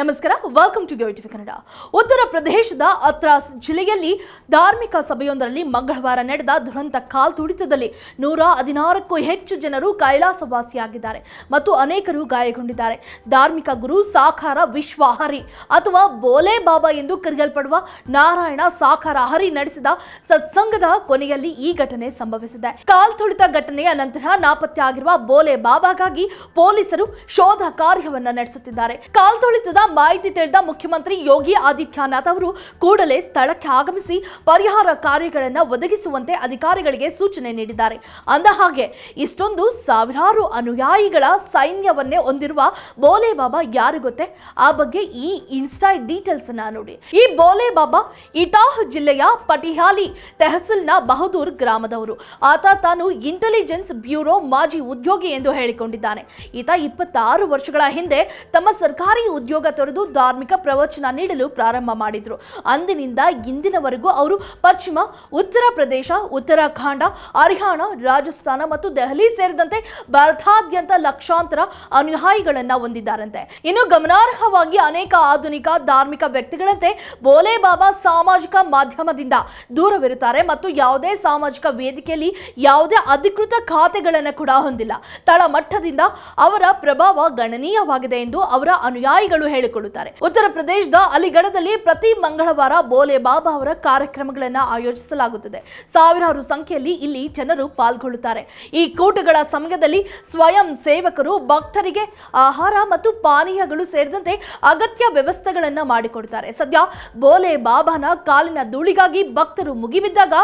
ನಮಸ್ಕಾರ welcome to TV Kannada ಉತ್ತರ ಪ್ರದೇಶದ ಅತ್ರಾಸ್ ಜಿಲ್ಲೆಯಲ್ಲಿ ಧಾರ್ಮಿಕ ಸಭೆಯೊಂದರಲ್ಲಿ ಮಂಗಳವಾರ ನಡೆದ ದುರಂತ ಕಾಲ್ತುಳಿತದಲ್ಲಿ ನೂರ ಹದಿನಾರಕ್ಕೂ ಹೆಚ್ಚು ಜನರು ಕೈಲಾಸವಾಸಿಯಾಗಿದ್ದಾರೆ ಮತ್ತು ಅನೇಕರು ಗಾಯಗೊಂಡಿದ್ದಾರೆ. ಧಾರ್ಮಿಕ ಗುರು ಸಾಕಾರ ವಿಶ್ವ ಹರಿ ಅಥವಾ ಬೋಲೆ ಬಾಬಾ ಎಂದು ಕರೆಯಲ್ಪಡುವ ನಾರಾಯಣ ಸಾಕಾರ ಹರಿ ನಡೆಸಿದ ಸತ್ಸಂಗದ ಕೊನೆಯಲ್ಲಿ ಈ ಘಟನೆ ಸಂಭವಿಸಿದೆ. ಕಾಲ್ತುಳಿತ ಘಟನೆಯ ನಂತರ ನಾಪತ್ತೆ ಆಗಿರುವ ಬೋಲೆ ಬಾಬಾಗಾಗಿ ಪೊಲೀಸರು ಶೋಧ ಕಾರ್ಯವನ್ನು ನಡೆಸುತ್ತಿದ್ದಾರೆ. ಕಾಲ್ತುಳಿತದ ಮಾಹಿತಿ ತಿಳಿದ ಮುಖ್ಯಮಂತ್ರಿ ಯೋಗಿ ಆದಿತ್ಯನಾಥ್ ಅವರು ಕೂಡಲೇ ಸ್ಥಳಕ್ಕೆ ಆಗಮಿಸಿ ಪರಿಹಾರ ಕಾರ್ಯಗಳನ್ನು ಒದಗಿಸುವಂತೆ ಅಧಿಕಾರಿಗಳಿಗೆ ಸೂಚನೆ ನೀಡಿದ್ದಾರೆ. ಅಂದ ಹಾಗೆ, ಇಷ್ಟೊಂದು ಸಾವಿರಾರು ಅನುಯಾಯಿಗಳ ಸೈನ್ಯವನ್ನೇ ಹೊಂದಿರುವ ಬೋಲೆ ಬಾಬಾ ಯಾರು ಗೊತ್ತೇ? ಆ ಬಗ್ಗೆ ಈ ಇನ್ಸ್ಟಾ ಡೀಟೇಲ್ಸ್ ಅನ್ನ ನೋಡಿ. ಈ ಬೋಲೆ ಬಾಬಾ ಇಟಾಹ್ ಜಿಲ್ಲೆಯ ಪಟಿಹಾಲಿ ತೆಹಸಿಲ್ನ ಬಹದೂರ್ ಗ್ರಾಮದವರು. ಆತ ತಾನು ಇಂಟೆಲಿಜೆನ್ಸ್ ಬ್ಯೂರೋ ಮಾಜಿ ಉದ್ಯೋಗಿ ಎಂದು ಹೇಳಿಕೊಂಡಿದ್ದಾನೆ. ಈತ ಇಪ್ಪತ್ತಾರು ವರ್ಷಗಳ ಹಿಂದೆ ತಮ್ಮ ಸರ್ಕಾರಿ ಉದ್ಯೋಗ ತೊರೆದು ಧಾರ್ಮಿಕ ಪ್ರವಚನ ನೀಡಲು ಪ್ರಾರಂಭ ಮಾಡಿದ್ರು. ಅಂದಿನಿಂದ ಇಂದಿನವರೆಗೂ ಅವರು ಪಶ್ಚಿಮ, ಉತ್ತರ ಪ್ರದೇಶ, ಉತ್ತರಾಖಂಡ, ಹರಿಯಾಣ, ರಾಜಸ್ಥಾನ ಮತ್ತು ದೆಹಲಿ ಸೇರಿದಂತೆ ಭಾರತಾದ್ಯಂತ ಲಕ್ಷಾಂತರ ಅನುಯಾಯಿಗಳನ್ನ ಹೊಂದಿದ್ದಾರಂತೆ. ಇನ್ನು ಗಮನಾರ್ಹವಾಗಿ ಅನೇಕ ಆಧುನಿಕ ಧಾರ್ಮಿಕ ವ್ಯಕ್ತಿಗಳಂತೆ ಬೋಲೆ ಬಾಬಾ ಸಾಮಾಜಿಕ ಮಾಧ್ಯಮದಿಂದ ದೂರವಿರುತ್ತಾರೆ ಮತ್ತು ಯಾವುದೇ ಸಾಮಾಜಿಕ ವೇದಿಕೆಯಲ್ಲಿ ಯಾವುದೇ ಅಧಿಕೃತ ಖಾತೆಗಳನ್ನು ಕೂಡ ಹೊಂದಿಲ್ಲ. ತಳಮಟ್ಟದಿಂದ ಅವರ ಪ್ರಭಾವ ಗಣನೀಯವಾಗಿದೆ ಎಂದು ಅವರ ಅನುಯಾಯಿಗಳು ಹೇಳಿಕೊಳ್ಳುತ್ತಾರೆ ಉತ್ತರ ಪ್ರದೇಶದ ಅಲಿಗಢದಲ್ಲಿ ಪ್ರತಿ ಮಂಗಳವಾರ ಬೋಲೆ ಬಾಬಾ ಅವರ ಕಾರ್ಯಕ್ರಮಗಳನ್ನು ಆಯೋಜಿಸಲಾಗುತ್ತದೆ. ಸಾವಿರಾರು ಸಂಖ್ಯೆಯಲ್ಲಿ ಇಲ್ಲಿ ಜನರು ಪಾಲ್ಗೊಳ್ಳುತ್ತಾರೆ. ಈ ಕೂಟಗಳ ಸಮಯದಲ್ಲಿ ಸ್ವಯಂ ಸೇವಕರು ಭಕ್ತರಿಗೆ ಆಹಾರ ಮತ್ತು ಪಾನೀಯಗಳು ಸೇರಿದಂತೆ ಅಗತ್ಯ ವ್ಯವಸ್ಥೆಗಳನ್ನ ಮಾಡಿಕೊಡುತ್ತಾರೆ. ಸದ್ಯ ಬೋಲೆ ಬಾಬಾನ ಕಾಲಿನ ಧೂಳಿಗಾಗಿ ಭಕ್ತರು ಮುಗಿಬಿದ್ದಾಗ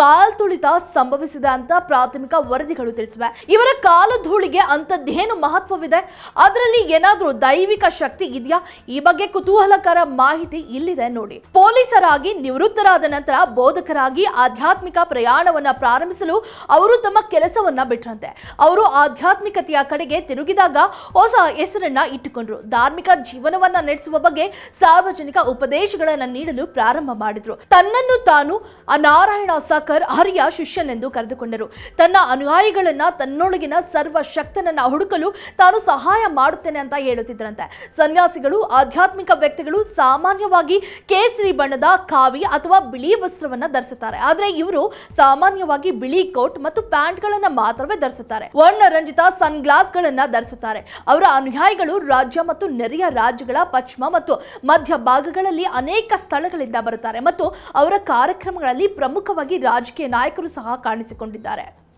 ಕಾಲ್ ತುಳಿತ ಸಂಭವಿಸಿದೆ ಅಂತ ಪ್ರಾಥಮಿಕ ವರದಿಗಳು ತಿಳಿಸಿವೆ. ಇವರ ಕಾಲು ಧೂಳಿಗೆ ಅಂತದ್ದೇನು ಮಹತ್ವವಿದೆ? ಅದರಲ್ಲಿ ಏನಾದರೂ ದೈವಿಕ ಶಕ್ತಿ ಇದೆಯಾ? ಈ ಬಗ್ಗೆ ಕುತೂಹಲಕರ ಮಾಹಿತಿ ಇಲ್ಲಿದೆ ನೋಡಿ. ಪೊಲೀಸರಾಗಿ ನಿವೃತ್ತರಾದ ನಂತರ ಬೋಧಕರಾಗಿ ಆಧ್ಯಾತ್ಮಿಕ ಪ್ರಯಾಣವನ್ನ ಪ್ರಾರಂಭಿಸಲು ಅವರು ತಮ್ಮ ಕೆಲಸವನ್ನ ಬಿಟ್ರಂತೆ. ಅವರು ಆಧ್ಯಾತ್ಮಿಕತೆಯ ಕಡೆಗೆ ತಿರುಗಿದಾಗ ಹೊಸ ಹೆಸರನ್ನ ಇಟ್ಟುಕೊಂಡ್ರು. ಧಾರ್ಮಿಕ ಜೀವನವನ್ನ ನಡೆಸುವ ಬಗ್ಗೆ ಸಾರ್ವಜನಿಕ ಉಪದೇಶಗಳನ್ನ ನೀಡಲು ಪ್ರಾರಂಭ ಮಾಡಿದ್ರು. ತನ್ನನ್ನು ತಾನು ನಾರಾಯಣ ಸಕರ್ ಹರಿಯ ಶಿಷ್ಯನೆಂದು ಕರೆದುಕೊಂಡರು. ತನ್ನ ಅನುಯಾಯಿಗಳನ್ನ ತನ್ನೊಳಗಿನ ಸರ್ವ ಶಕ್ತನನ್ನ ಹುಡುಕಲು ತಾನು ಸಹಾಯ ಮಾಡುತ್ತೇನೆ ಅಂತ ಹೇಳುತ್ತಿದ್ರಂತೆ. ಸನ್ಯಾಸಿಗಳು ಆಧ್ಯಾತ್ಮಿಕ ವ್ಯಕ್ತಿಗಳು ಸಾಮಾನ್ಯವಾಗಿ ಕೇಸರಿ ಬಣ್ಣದ ಕಾವಿ ಅಥವಾ ಬಿಳಿ ವಸ್ತ್ರವನ್ನ ಧರಿಸುತ್ತಾರೆ. ಆದರೆ ಇವರು ಸಾಮಾನ್ಯವಾಗಿ ಬಿಳಿ ಕೋಟ್ ಮತ್ತು ಪ್ಯಾಂಟ್ಗಳನ್ನ ಮಾತ್ರವೇ ಧರಿಸುತ್ತಾರೆ. ವರ್ಣರಂಜಿತ ಸನ್ ಗ್ಲಾಸ್ ಗಳನ್ನ ಧರಿಸುತ್ತಾರೆ. ಅವರ ಅನುಯಾಯಿಗಳು ರಾಜ್ಯ ಮತ್ತು ನೆರೆಯ ರಾಜ್ಯಗಳ ಪಶ್ಚಿಮ ಮತ್ತು ಮಧ್ಯ ಭಾಗಗಳಲ್ಲಿ ಅನೇಕ ಸ್ಥಳಗಳಿಂದ ಬರುತ್ತಾರೆ ಮತ್ತು ಅವರ ಕಾರ್ಯಕ್ರಮಗಳಲ್ಲಿ ಪ್ರಮುಖವಾಗಿ ರಾಜಕೀಯ ನಾಯಕರು ಸಹ ಕಾಣಿಸಿಕೊಂಡಿದ್ದಾರೆ.